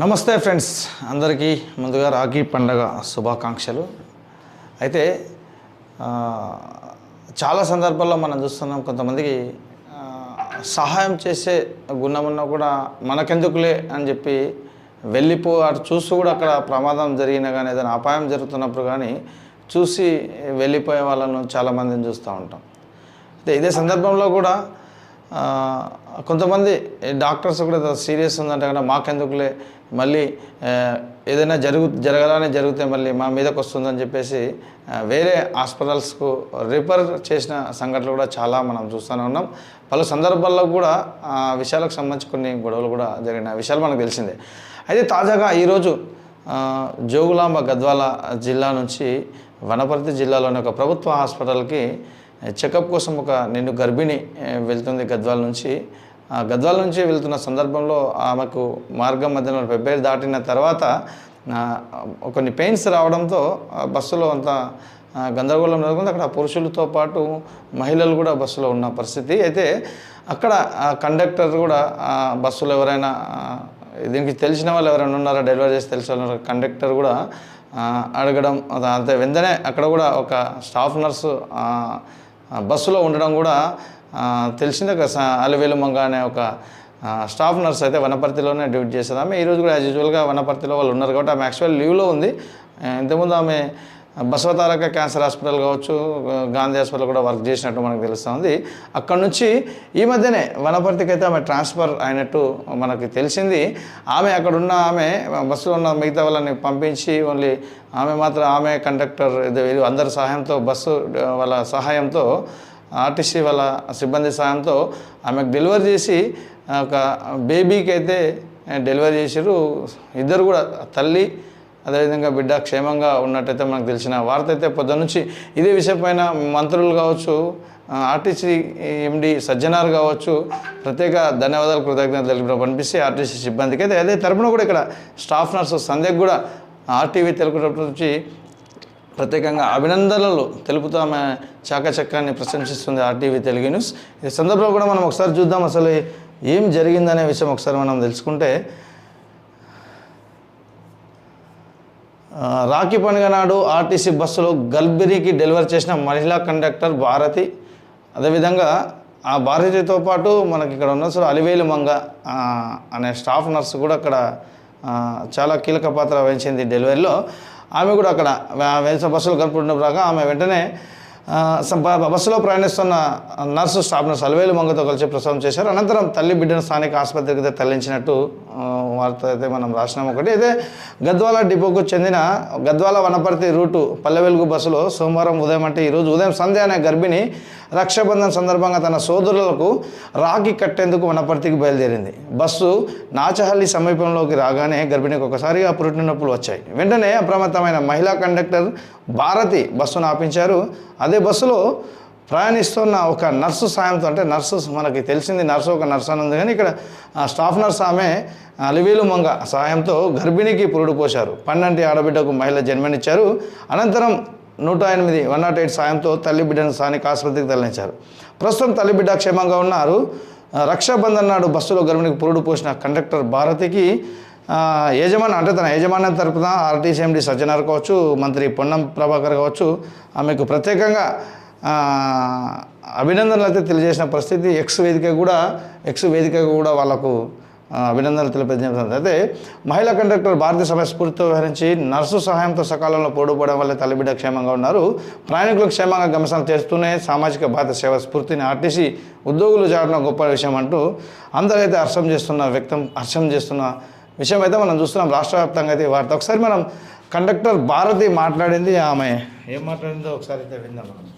నమస్తే ఫ్రెండ్స్. అందరికీ ముందుగా రాఖీ పండగ శుభాకాంక్షలు. అయితే చాలా సందర్భాల్లో మనం చూస్తున్నాం కొంతమందికి సహాయం చేసే గుణమున్నా కూడా మనకెందుకులే అని చెప్పి వెళ్ళిపో అటు చూస్తూ కూడా అక్కడ ప్రమాదం జరిగినా కానీ ఏదైనా అపాయం జరుగుతున్నప్పుడు కానీ చూసి వెళ్ళిపోయే వాళ్ళను చాలామందిని చూస్తూ ఉంటాం. అయితే ఇదే సందర్భంలో కూడా కొంతమంది డాక్టర్స్ కూడా సీరియస్ ఉందంటే కనుక మాకెందుకులే మళ్ళీ ఏదైనా జరుగు జరగాలనే జరిగితే మళ్ళీ మా మీదకి వస్తుందని చెప్పేసి వేరే హాస్పిటల్స్కు రిఫర్ చేసిన సంఘటనలు కూడా చాలా మనం చూస్తూనే ఉన్నాం. పలు సందర్భాల్లో కూడా ఆ విషయాలకు సంబంధించి కొన్ని గొడవలు కూడా జరిగిన విషయాలు మనకు తెలిసిందే. అయితే తాజాగా ఈరోజు జోగులాంబ గద్వాల జిల్లా నుంచి వనపర్తి జిల్లాలోని ఒక ప్రభుత్వ హాస్పిటల్కి చెకప్ కోసం ఒక నిండు గర్భిణి వెళ్తుంది గద్వాల నుంచి. ఆ గద్వాల నుంచి వెళ్తున్న సందర్భంలో ఆమెకు మార్గం మధ్యలో పెబ్బేరు దాటిన తర్వాత కొన్ని పెయిన్స్ రావడంతో ఆ బస్సులో అంత గందరగోళం నెలకొంది అక్కడ పురుషులతో పాటు మహిళలు కూడా బస్సులో ఉన్న పరిస్థితి. అయితే అక్కడ ఆ కండక్టర్ కూడా బస్సులో ఎవరైనా దీనికి తెలిసిన వాళ్ళు ఎవరైనా ఉన్నారా? డెలివరీ చేసి తెలిసిన వాళ్ళు కండక్టర్ కూడా అడగడం అంతే వెంటనే అక్కడ కూడా ఒక స్టాఫ్ నర్సు బస్సులో ఉండడం కూడా తెలిసింది తెలిసిందే కదా స- అనే ఒక స్టాఫ్ నర్స్ అయితే వనపర్తిలోనే డ్యూటీ చేసేది ఆమె. ఈరోజు కూడా యాజ్ యూజువల్గా వనపర్తిలో వాళ్ళు ఉన్నారు కాబట్టి ఆమె యాక్చువల్ లీవ్లో ఉంది. ఇంతకుముందు ఆమె బసవతారక క్యాన్సర్ హాస్పిటల్ కావచ్చు గాంధీ హాస్పిటల్ కూడా వర్క్ చేసినట్టు మనకు తెలుస్తుంది. అక్కడ నుంచి ఈ మధ్యనే వనపర్తికి అయితే ఆమె ట్రాన్స్ఫర్ అయినట్టు మనకి తెలిసింది. ఆమె అక్కడ ఉన్న ఆమె బస్సులో ఉన్న మిగతా వాళ్ళని పంపించి ఓన్లీ ఆమె మాత్రం ఆమె కండక్టర్ అందరి సహాయంతో బస్సు వాళ్ళ సహాయంతో ఆర్టీసీ వాళ్ళ సిబ్బంది సహాయంతో ఆమెకు డెలివరీ చేసి ఒక బేబీకి అయితే డెలివరీ చేసారు ఇద్దరు కూడా తల్లి అదేవిధంగా బిడ్డ క్షేమంగా ఉన్నట్టయితే మనకు తెలిసిన వార్త అయితే పొద్దు నుంచి ఇదే విషయం మంత్రులు కావచ్చు ఆర్టీసీ ఎండి సజ్జనార్ కావచ్చు ప్రత్యేక ధన్యవాదాలు కృతజ్ఞతలు తెలిపిన పంపిస్తే ఆర్టీసీ సిబ్బందికి అయితే అదే తరపున కూడా ఇక్కడ స్టాఫ్ నర్సు సంధ్యకు కూడా ఆర్టీవీ తెలుగు నుంచి ప్రత్యేకంగా అభినందనలు తెలుపుతూ ఆమె చాకచక్యాన్ని ప్రశంసిస్తుంది ఆర్టీవీ తెలుగు న్యూస్. ఈ సందర్భంలో కూడా మనం ఒకసారి చూద్దాం అసలు ఏం జరిగిందనే విషయం ఒకసారి మనం తెలుసుకుంటే ఆ, రాఖీ పండుగ నాడు ఆర్టీసీ బస్సులో గల్బిరికి డెలివరీ చేసిన మహిళా కండక్టర్ భారతి. అదేవిధంగా ఆ భారతితో పాటు మనకి ఇక్కడ ఉన్న సార్ అలివేలు మంగ అనే స్టాఫ్ నర్స్ కూడా అక్కడ చాలా కీలక పాత్ర వహించింది డెలివరీలో. ఆమె కూడా అక్కడ వేసిన బస్సులు కలుపుకున్నప్పుడు ఆమె వెంటనే బస్సులో ప్రయాణిస్తున్న నర్సు స్టాఫ్ను సలవేలు మంగతో కలిసి ప్రసవం చేశారు. అనంతరం తల్లి బిడ్డను స్థానిక ఆసుపత్రికి అయితే తరలించినట్టు వార్త అయితే మనం రాసినాం ఒకటి. అయితే గద్వాల డిపోకు చెందిన గద్వాల వనపర్తి రూటు పల్లెవెలుగు బస్సులో సోమవారం ఉదయం అంటే ఈరోజు ఉదయం సంధ్య అనే గర్భిణి రక్షాబంధన్ సందర్భంగా తన సోదరులకు రాఖీ కట్టేందుకు వనపర్తికి బయలుదేరింది. బస్సు నాచహల్లి సమీపంలోకి రాగానే గర్భిణికి ఒకసారిగా పురుటి నొప్పులు వచ్చాయి. వెంటనే అప్రమత్తమైన మహిళా కండక్టర్ భారతి బస్సును ఆపించారు. అదే బస్సులో ప్రయాణిస్తున్న ఒక నర్సు సాయంతో అంటే నర్సు మనకి తెలిసింది నర్సు ఒక నర్సు అని ఉంది. కానీ ఇక్కడ స్టాఫ్ నర్స్ ఆమె అలివేలు మంగ సాయంతో గర్భిణికి పురుడు పోశారు. పన్నెండు ఆడబిడ్డకు మహిళ జన్మనిచ్చారు. అనంతరం నూట ఎనిమిది వన్ నాట్ ఎయిట్ సాయంతో తల్లి బిడ్డను స్థానిక ఆసుపత్రికి తరలించారు. ప్రస్తుతం తల్లి బిడ్డ క్షేమంగా ఉన్నారు. రక్షాబంధన్ నాడు బస్సులో గర్భిణికి పురుడు పోసిన కండక్టర్ భారతికి యజమాని అంటే తన యజమాన్యం తరపున ఆర్టీసీ ఎండి సజ్జనార్ కావచ్చు మంత్రి పొన్నం ప్రభాకర్ కావచ్చు ఆమెకు ప్రత్యేకంగా అభినందనలు అయితే తెలియజేసిన పరిస్థితి. ఎక్స్ వేదిక కూడా ఎక్స్ వేదిక కూడా వాళ్ళకు అభినందనలు తెలియజేస్తుంది అయితే మహిళా కండక్టర్ భారతీయ సభ స్ఫూర్తితో వ్యవహరించి నర్సు సహాయంతో సకాలంలో పోడుపడడం వల్ల తల్లిబిడ్డ క్షేమంగా ఉన్నారు. ప్రయాణికులు క్షేమంగా గమనించాలు చేస్తూనే సామాజిక బాధ్యత సేవ స్ఫూర్తిని ఆర్టీసీ ఉద్యోగులు జాడడం గొప్ప విషయం అంటూ అందరైతే హర్షం చేస్తున్న వ్యక్తం హర్షం చేస్తున్న విషయం అయితే మనం చూస్తున్నాం రాష్ట్ర వ్యాప్తంగా అయితే వార్త. ఒకసారి మనం కండక్టర్ భారతి మాట్లాడింది ఆమె ఏం మాట్లాడిందో ఒకసారి అయితే విందాం మనం.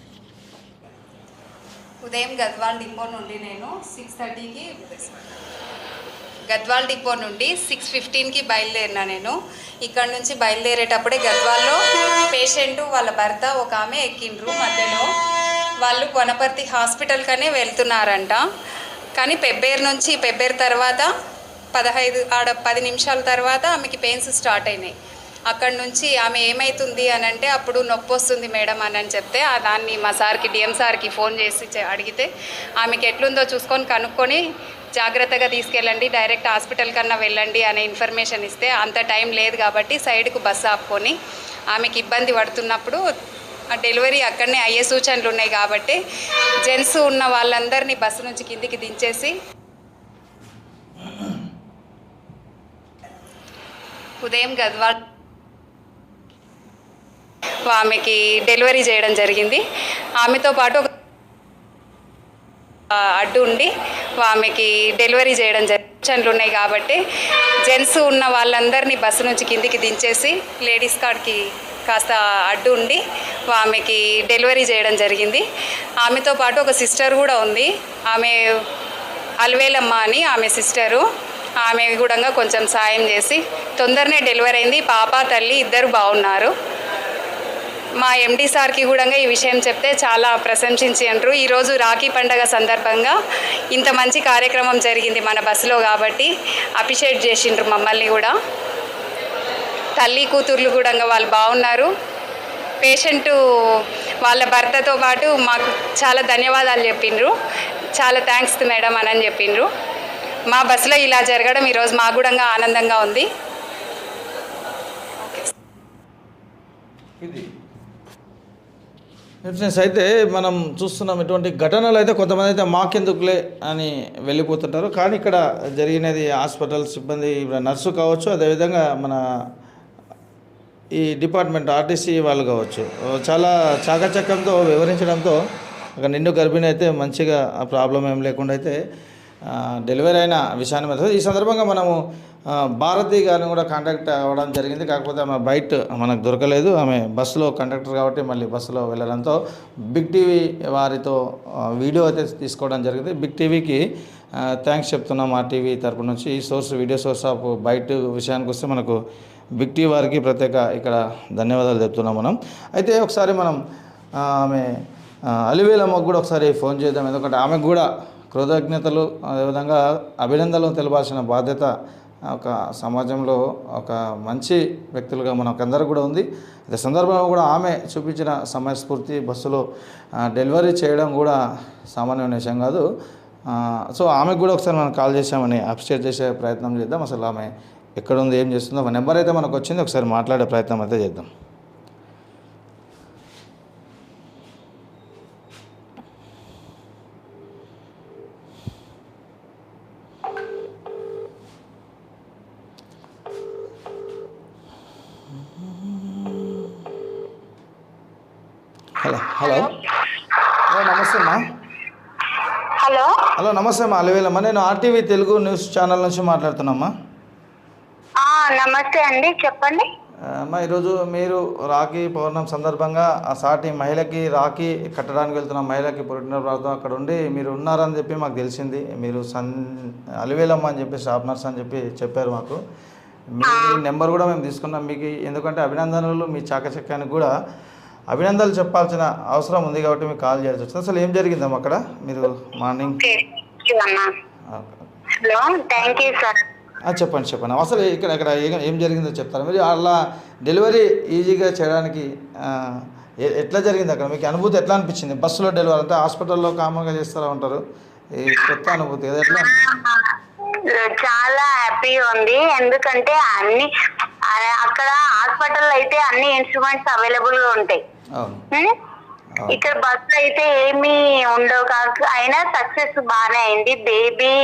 ఉదయం గద్వాల్ డిపో నుండి నేను సిక్స్ థర్టీకి గద్వాల్ డిపో నుండి సిక్స్ ఫిఫ్టీన్కి బయలుదేరినా నేను. ఇక్కడ నుంచి బయలుదేరేటప్పుడే గద్వాల్లో పేషెంట్ వాళ్ళ భర్త ఒక ఆమె ఎక్కిండ్రు. మధ్యలో వాళ్ళు వనపర్తి హాస్పిటల్కనే వెళ్తున్నారంట. కానీ పెబ్బేరు నుంచి పెబ్బేరు తర్వాత పదహైదు ఆడ పది నిమిషాల తర్వాత ఆమెకి పెయిన్స్ స్టార్ట్ అయినాయి. అక్కడ నుంచి ఆమె ఏమవుతుంది అని అంటే అప్పుడు నొప్పి వస్తుంది మేడం అని అని చెప్తే ఆ దాన్ని మా సార్కి డిఎం సార్కి ఫోన్ చేసి అడిగితే ఆమెకి ఎట్లుందో చూసుకొని కనుక్కొని జాగ్రత్తగా తీసుకెళ్ళండి డైరెక్ట్ హాస్పిటల్ కన్నా వెళ్ళండి అనే ఇన్ఫర్మేషన్ ఇస్తే అంత టైం లేదు కాబట్టి సైడ్కు బస్సు ఆపుకొని ఆమెకి ఇబ్బంది పడుతున్నప్పుడు ఆ డెలివరీ అక్కడనే అయ్యే సూచనలు ఉన్నాయి కాబట్టి జెంట్స్ ఉన్న వాళ్ళందరినీ బస్సు నుంచి కిందికి దించేసి ఉదయం గద్వాల్ ఆమెకి డెలివరీ చేయడం జరిగింది. ఆమెతో పాటు ఒక అడ్డు ఉండి ఆమెకి డెలివరీ చేయడం జరుగుతుంది ఉన్నాయి కాబట్టి జెంట్స్ ఉన్న వాళ్ళందరినీ బస్సు నుంచి కిందికి దించేసి లేడీస్ కార్డ్కి కాస్త అడ్డు ఉండి ఆమెకి డెలివరీ చేయడం జరిగింది. ఆమెతో పాటు ఒక సిస్టర్ కూడా ఉంది. ఆమె అల్వేలమ్మ అని ఆమె సిస్టరు. ఆమె కూడా కొంచెం సాయం చేసి తొందరనే డెలివరీ అయింది. పాప తల్లి ఇద్దరు బాగున్నారు. మా ఎండి సార్కి కూడా ఈ విషయం చెప్తే చాలా ప్రశంసించారు ఈరోజు రాఖీ పండగ సందర్భంగా ఇంత మంచి కార్యక్రమం జరిగింది మన బస్సులో కాబట్టి అప్రిషియేట్ చేసిండ్రు మమ్మల్ని కూడా. తల్లి కూతుర్లు కూడా వాళ్ళు బాగున్నారు. పేషెంట్ వాళ్ళ భర్తతో పాటు మాకు చాలా ధన్యవాదాలు చెప్పిండ్రు చాలా థ్యాంక్స్ మేడం అని అని చెప్పిండ్రు మా బస్సులో ఇలా జరగడం ఈరోజు మా కూడా ఆనందంగా ఉంది. ఇది. ఫ్రెండ్స్ అయితే మనం చూస్తున్నాం ఇటువంటి ఘటనలు అయితే కొంతమంది అయితే మాకెందుకులే అని వెళ్ళిపోతుంటారు. కానీ ఇక్కడ జరిగినది హాస్పిటల్ సిబ్బంది నర్సు కావచ్చు అదేవిధంగా మన ఈ డిపార్ట్మెంట్ ఆర్టీసీ వాళ్ళు కావచ్చు. చాలా చాకచక్యంతో వివరించడంతో అక్కడ నిండు గర్భిణి అయితే మంచిగా ఆ ప్రాబ్లం ఏం లేకుండా అయితే డెలివరీ అయిన విషయాన్ని మీద ఈ సందర్భంగా మనము భారతి గారిని కూడా కాంటాక్ట్ అవ్వడం జరిగింది. కాకపోతే ఆమె బయట మనకు దొరకలేదు. ఆమె బస్సులో కండక్టర్ కాబట్టి మళ్ళీ బస్సులో వెళ్ళడంతో బిగ్ టీవీ వారితో వీడియో అయితే తీసుకోవడం జరిగింది. బిగ్ టీవీకి థ్యాంక్స్ చెప్తున్నాం ఆ టీవీ తరపు నుంచి. ఈ సోర్స్ వీడియో సోర్స్ ఆఫ్ బయట విషయానికి వస్తే మనకు బిగ్ టీవీ వారికి ప్రత్యేక ఇక్కడ ధన్యవాదాలు చెప్తున్నాం మనం. అయితే ఒకసారి మనం ఆమె అలివేలమ్మకు కూడా ఒకసారి ఫోన్ చేద్దాం. ఎందుకంటే ఆమెకు కూడా కృతజ్ఞతలు అదేవిధంగా అభినందనలు తెలపాల్సిన బాధ్యత ఒక సమాజంలో ఒక మంచి వ్యక్తులుగా మనకందరూ కూడా ఉంది. అదే సందర్భంగా కూడా ఆమె చూపించిన సమయస్ఫూర్తి బస్సులో డెలివరీ చేయడం కూడా సామాన్యమైన విషయం కాదు. సో ఆమెకు కూడా ఒకసారి మనం కాల్ చేసామని అప్స్టేట్ చేసే ప్రయత్నం చేద్దాం. అసలు ఆమె ఎక్కడుంది ఏం చేస్తుందో ఒక నెంబర్ అయితే మనకు వచ్చింది ఒకసారి మాట్లాడే ప్రయత్నం అయితే చేద్దాం. హలో. హలో. హలో నమస్తే అమ్మా. హలో. హలో నమస్తే అమ్మా. అలివేలమ్మ నేను ఆర్టీవీ తెలుగు న్యూస్ ఛానల్ నుంచి మాట్లాడుతున్నామ్మా. ఆ, నమస్తే అండి. చెప్పండి. అమ్మా ఈరోజు మీరు రాఖీ పౌర్ణమి సందర్భంగా ఆ సాటి మహిళకి రాఖీ కట్టడానికి వెళ్తున్న మహిళకి పుట్టిన ప్రాంతం అక్కడ ఉండి మీరు ఉన్నారని చెప్పి మాకు తెలిసింది. మీరు సన్ అలివేలమ్మ అని చెప్పి షాప్ నర్స్ అని చెప్పి చెప్పారు మాకు. మీ నెంబర్ కూడా మేము తీసుకున్నాం. మీకు ఎందుకంటే అభినందనలు మీ చాకచక్యానికి కూడా అభినందనలు చెప్పాల్సిన అవసరం ఉంది కాబట్టి మీకు కాల్ చేయాల్సి వచ్చింది. అసలు ఏం జరిగిందమ్మా అక్కడ? మీరు మార్నింగ్? థ్యాంక్ యూ అన్న. హలో థ్యాంక్ యూ సార్ ఆ, చెప్పండి చెప్పండి. అసలు ఇక్కడ ఇక్కడ ఏం- జరిగిందో చెప్తారా? మీరు అలా డెలివరీ ఈజీగా చేయడానికి ఎట్లా జరిగింది అక్కడ? మీకు అనుభూతి ఎట్లా అనిపించింది? బస్సులో డెలివరీ అంటే హాస్పిటల్లో కామన్గా చేస్తూ ఉంటారు? ఈ కొత్త అనుభూతి అది ఎట్లా? చాలా హ్యాపీగా ఉంది. ఎందుకంటే అన్ని అక్కడ హాస్పిటల్ అయితే అన్ని ఇన్స్ట్రుమెంట్స్ అవైలబుల్గా ఉంటాయి? ఇక్కడ బస్ అయితే ఏమీ ఉండవు కాక అయినా సక్సెస్ బాగానే అయింది. బేబీ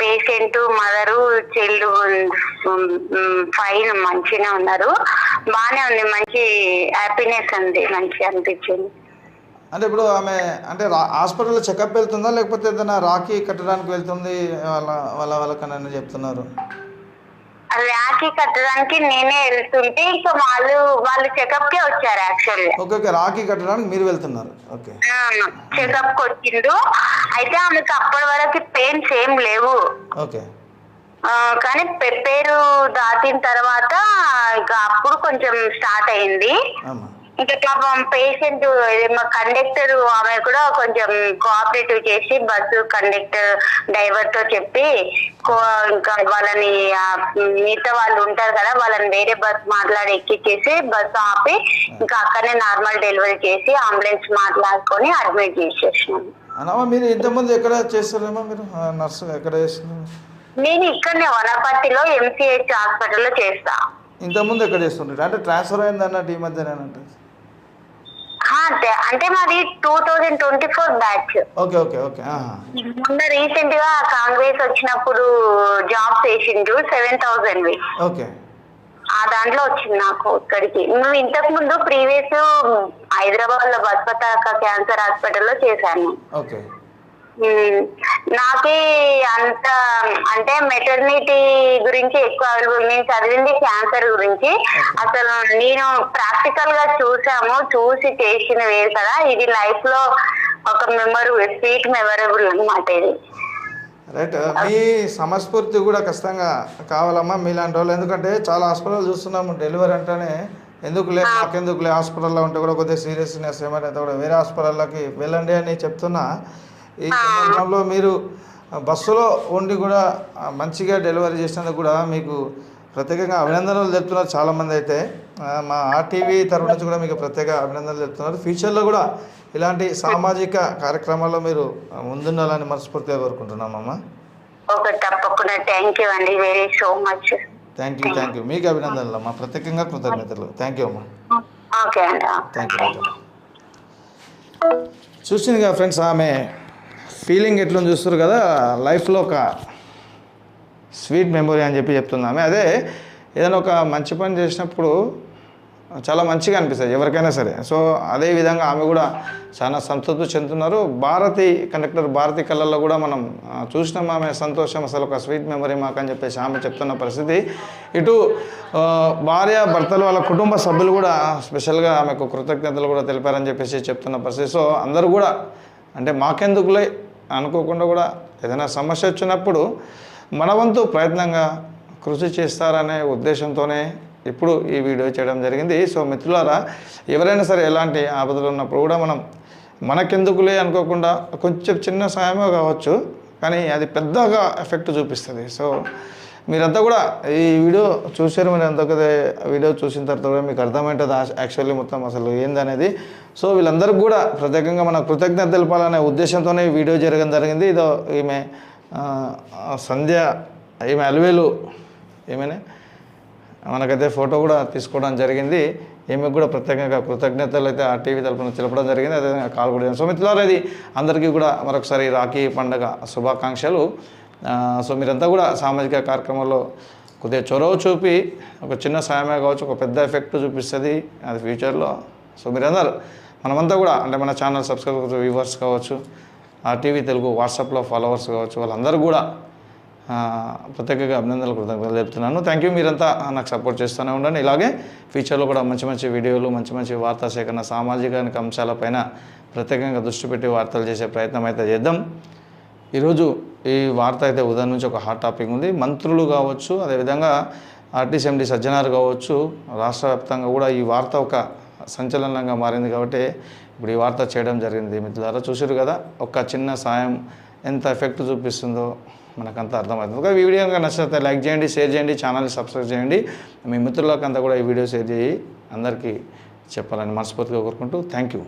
పేషెంట్ మదరు చెల్లు ఫైన్ మంచిగా ఉన్నారు. బాగానే ఉంది. మంచి హ్యాపీనెస్ ఉంది. మంచిగా అనిపించింది. అంటే ఇప్పుడు ఆమె అంటే రా హాస్పిటల్లో చెకప్ వెళ్తుందా? లేకపోతే ఏదైనా రాఖీ కట్టడానికి వెళ్తుంది? వాళ్ళ వాళ్ళ వాళ్ళకన్నా చెప్తున్నారు. రాఖీ కట్టడానికి నేనే వెళ్తుంటే ఇంకా వాళ్ళు వాళ్ళు చెకప్ కే వచ్చారు యాక్చువల్ ఓకే ఓకే రాఖీ కట్టడానికి మీరు వెళ్తున్నారు. ఓకే. చెకప్కి వచ్చిండు. అయితే ఆమెకు అప్పటి వరకు పెయిన్స్ ఏం లేవు. ఓకే. కానీ పెప్పేరు దాటిన తర్వాత ఇక అప్పుడు కొంచెం స్టార్ట్ అయింది. ఇంకా పాపం పేషెంట్ మా కండక్టర్ ఆమె కూడా కొంచెం కోఆపరేటివ్ చేసి బస్సు కండక్టర్ డ్రైవర్తో చెప్పి ఇంకా వాళ్ళని మిగతా వాళ్ళు ఉంటారు కదా వాళ్ళని వేరే బస్ మాట్లాడి ఎక్కిచ్చేసి బస్సు ఆపి ఇంకా అక్కడనే నార్మల్ డెలివరీ చేసి అంబులెన్స్ మాట్లాడుకొని అడ్మిట్ చేసేసినాం. అన్నమ్మా మీరు ఇంతకుముందు ఎక్కడ చేస్తారేమో మీరు? నర్సు ఎక్కడ చేస్తున్నారు? నేను ఇక్కడనే వనపర్తిలో ఎంసీహెచ్ హాస్పిటల్లో చేస్తా. ఇంతకుముందు ఎక్కడ చేస్తుంటారు? అంటే ట్రాన్స్ఫర్ అయింది అన్నట్టు ఈ మధ్యనేనంటే ఆ, అంటే అంటే మాది two thousand twenty four batch okay okay. Okay. మొన్న రీసెంట్గా కాంగ్రెస్ వచ్చినప్పుడు జాబ్ చేసిండు సెవెన్ థౌసండ్ ఓకే. ఆ దాంట్లో వచ్చింది నాకు ఇక్కడికి. నువ్వు ఇంతకు ముందు ప్రీవియస్ హైదరాబాద్లో బస్పతాక క్యాన్సర్ హాస్పిటల్లో చేశాను. ఓకే. నాకి అంత అంటే మెటర్నిటీ గురించి ఎక్కువ అవైలబుల్ నేను చదివింది క్యాన్సర్ గురించి. అసలు నేను ప్రాక్టికల్గా చూసాము చూసి చేసిన వేరు కదా ఇది లైఫ్లో ఒక మెమరబుల్ స్వీట్ మెమరబుల్ అన్నమాట ఇది. రైట్ మీ సమస్ఫూర్తి కూడా ఖచ్చితంగా కావాలమ్మా మీలాంటి వాళ్ళు. ఎందుకంటే చాలా హాస్పిటల్ చూస్తున్నాము డెలివరీ అంటేనే ఎందుకులే మాకెందుకులే హాస్పిటల్లో ఉంటే కూడా కొద్దిగా సీరియస్నెస్ ఏమైనా కూడా వేరే హాస్పిటల్లోకి వెళ్ళండి అని చెప్తున్నా. ఈ సందర్భంలో మీరు బస్సులో ఉండి కూడా మంచిగా డెలివరీ చేసినందుకు కూడా మీకు ప్రత్యేకంగా అభినందనలు చెప్తున్నారు చాలామంది అయితే. మా ఆర్టీవీ తరఫు నుంచి కూడా మీకు ప్రత్యేక అభినందనలు చెప్తున్నారు ఫ్యూచర్లో కూడా ఇలాంటి సామాజిక కార్యక్రమాల్లో మీరు ముందుండాలని మనస్ఫూర్తిగా కోరుకుంటున్నామమ్మా ఓకే తప్పకుండా. థ్యాంక్ యూ అండి. Very so much thank you thank you మీకు అభినందనలు అమ్మా. ప్రత్యేకంగా కృతజ్ఞతలు. థ్యాంక్ యూ అమ్మా. ఓకే అండి. థ్యాంక్ యూ చూసింది కదా ఫ్రెండ్స్ ఆమె ఫీలింగ్ ఎట్లా చూస్తారు కదా లైఫ్లో ఒక స్వీట్ మెమొరీ అని చెప్పి చెప్తున్నామే. అదే ఏదైనా ఒక మంచి పని చేసినప్పుడు చాలా మంచిగా అనిపిస్తుంది ఎవరికైనా సరే. సో అదే విధంగా ఆమె కూడా చాలా సంతృప్తి చెందుతున్నారు. భారతి కండక్టర్ భారతి కళ్ళల్లో కూడా మనం చూసినాం ఆమె సంతోషం అసలు ఒక స్వీట్ మెమరీ మాకు అని చెప్పేసి ఆమె చెప్తున్న పరిస్థితి. ఇటు భార్య భర్తలు వాళ్ళ కుటుంబ సభ్యులు కూడా స్పెషల్గా ఆమెకు కృతజ్ఞతలు కూడా తెలిపారని చెప్పేసి చెప్తున్న పరిస్థితి. సో అందరూ కూడా అంటే మాకెందుకులే అనుకోకుండా కూడా ఏదైనా సమస్య వచ్చినప్పుడు మన వంతు ప్రయత్నంగా కృషి చేస్తారనే ఉద్దేశంతోనే ఇప్పుడు ఈ వీడియో చేయడం జరిగింది. సో మిత్రులారా ఎవరైనా సరే ఎలాంటి ఆపదలు ఉన్నప్పుడు కూడా మనం మనకెందుకులే అనుకోకుండా కొంచెం చిన్న సాయమే కావచ్చు కానీ అది పెద్దగా ఎఫెక్ట్ చూపిస్తుంది. సో మీరంతా కూడా ఈ వీడియో చూశారు మీరు అంతా వీడియో చూసిన తర్వాత కూడా మీకు అర్థమవుతుంది యాక్చువల్లీ మొత్తం అసలు ఏందనేది. సో వీళ్ళందరికీ కూడా ప్రత్యేకంగా మన కృతజ్ఞత తెలపాలనే ఉద్దేశంతోనే ఈ వీడియో జరగడం జరిగింది. ఇదో ఈమె సంధ్య ఈమె అలవేలు ఏమైనా మనకైతే ఫోటో కూడా తీసుకోవడం జరిగింది. ఈమెకు కూడా ప్రత్యేకంగా కృతజ్ఞతలు అయితే ఆ టీవీ తరపున తెలపడం జరిగింది. అదేవిధంగా కాల్ కూడా సో మిత్రులారా అందరికీ కూడా మరొకసారి రాఖీ పండగ శుభాకాంక్షలు. సో మీరంతా కూడా సామాజిక కార్యక్రమంలో కొద్దిగా చొరవ చూపి ఒక చిన్న సాయమే కావచ్చు ఒక పెద్ద ఎఫెక్ట్ చూపిస్తుంది అది ఫ్యూచర్లో. సో మీరందరూ మనమంతా కూడా అంటే మన ఛానల్ సబ్స్క్రైబ్ వ్యూవర్స్ కావచ్చు ఆ టీవీ తెలుగు వాట్సాప్లో ఫాలోవర్స్ కావచ్చు వాళ్ళందరూ కూడా ప్రత్యేకంగా అభినందనలు కృతజ్ఞతలు చెప్తున్నాను థ్యాంక్ యూ మీరంతా నాకు సపోర్ట్ చేస్తూనే ఉండండి. ఇలాగే ఫ్యూచర్లో కూడా మంచి మంచి వీడియోలు మంచి మంచి వార్తా సేకరణ సామాజిక అంశాలపైన ప్రత్యేకంగా దృష్టి పెట్టి వార్తలు చేసే ప్రయత్నం అయితే చేద్దాం. ఈరోజు ఈ వార్త అయితే ఉదయం నుంచి ఒక హాట్ టాపిక్ ఉంది. మంత్రులు కావచ్చు అదేవిధంగా ఆర్టీసీ ఎండి కావచ్చు రాష్ట్ర వ్యాప్తంగా కూడా ఈ వార్త ఒక సంచలనంగా మారింది కాబట్టి ఇప్పుడు ఈ వార్త చేయడం జరిగింది. మిత్రులారా చూసారు కదా ఒక చిన్న సాయం ఎంత ఎఫెక్ట్ చూపిస్తుందో మనకంతా అర్థమవుతుంది. ఒక వీడియో కనుక నచ్చితే లైక్ చేయండి షేర్ చేయండి ఛానల్ని సబ్స్క్రైబ్ చేయండి. మీ మిత్రులకంతా కూడా ఈ వీడియో షేర్ చేయి. అందరికీ చెప్పాలని మనస్ఫూర్తిగా కోరుకుంటూ థ్యాంక్ యూ